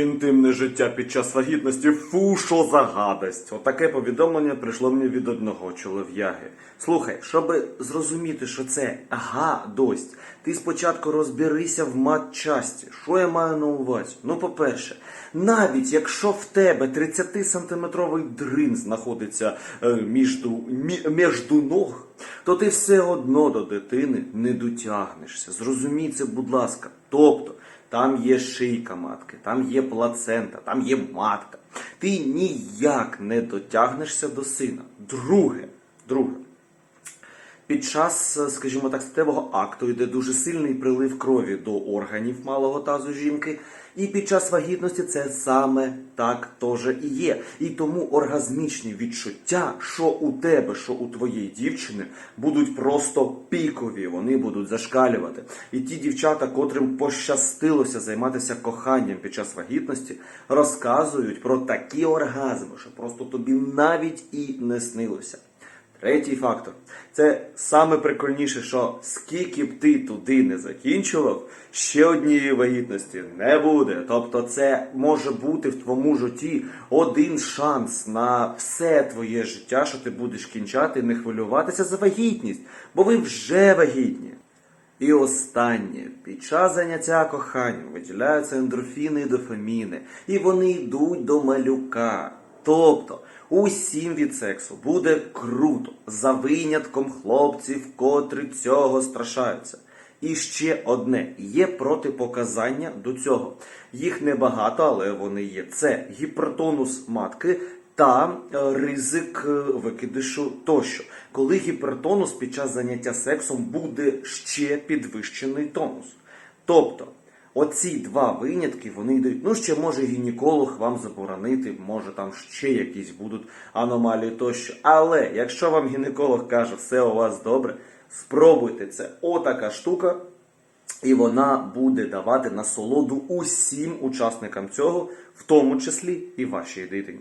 Інтимне життя під час вагітності фу, що за гадость. Отаке повідомлення прийшло мені від одного чолов'яги. Слухай, щоб зрозуміти, що це гадость, ти спочатку розберися в матчасті. Що я маю на увазі? Ну, по-перше, навіть якщо в тебе 30-сантиметровий дрин знаходиться е, між, мі- між ног, то ти все одно до дитини не дотягнешся. Зрозумій це, будь ласка. Тобто, там є шийка матки, там є плацента, там є матка. Ти ніяк не дотягнешся до сина. Друге, друге. Під час, е, скажімо так, статевого акту йде дуже сильний прилив крові до органів малого тазу жінки, і під час вагітності це саме так теж і є. І тому оргазмічні відчуття, що у тебе, що у твоєї дівчини, будуть просто пікові, вони будуть зашкалювати. І ті дівчата, котрим пощастилося займатися коханням під час вагітності, розказують про такі оргазми, що просто тобі навіть і не снилося. Третій фактор. Це саме прикольніше, що скільки б ти туди не закінчував, ще однієї вагітності не буде. Тобто, це може бути в твоєму житті один шанс на все твоє життя, що ти будеш кінчати не хвилюватися за вагітність, бо ви вже вагітні. І останнє, під час заняття коханням виділяються ендорфіни і дофаміни, і вони йдуть до малюка. Тобто, усім від сексу буде круто, за винятком хлопців, котрі цього страшаються. І ще одне є протипоказання до цього. Їх небагато, але вони є. Це гіпертонус матки та е, ризик е, викидишу тощо. Коли гіпертонус під час заняття сексом буде ще підвищений тонус. Тобто, оці два винятки вони йдуть. Ну, ще може гінеколог вам заборонити, може там ще якісь будуть аномалії тощо. Але якщо вам гінеколог каже, все у вас добре, спробуйте це. Отака штука. І вона буде давати насолоду усім учасникам цього, в тому числі і вашій дитині.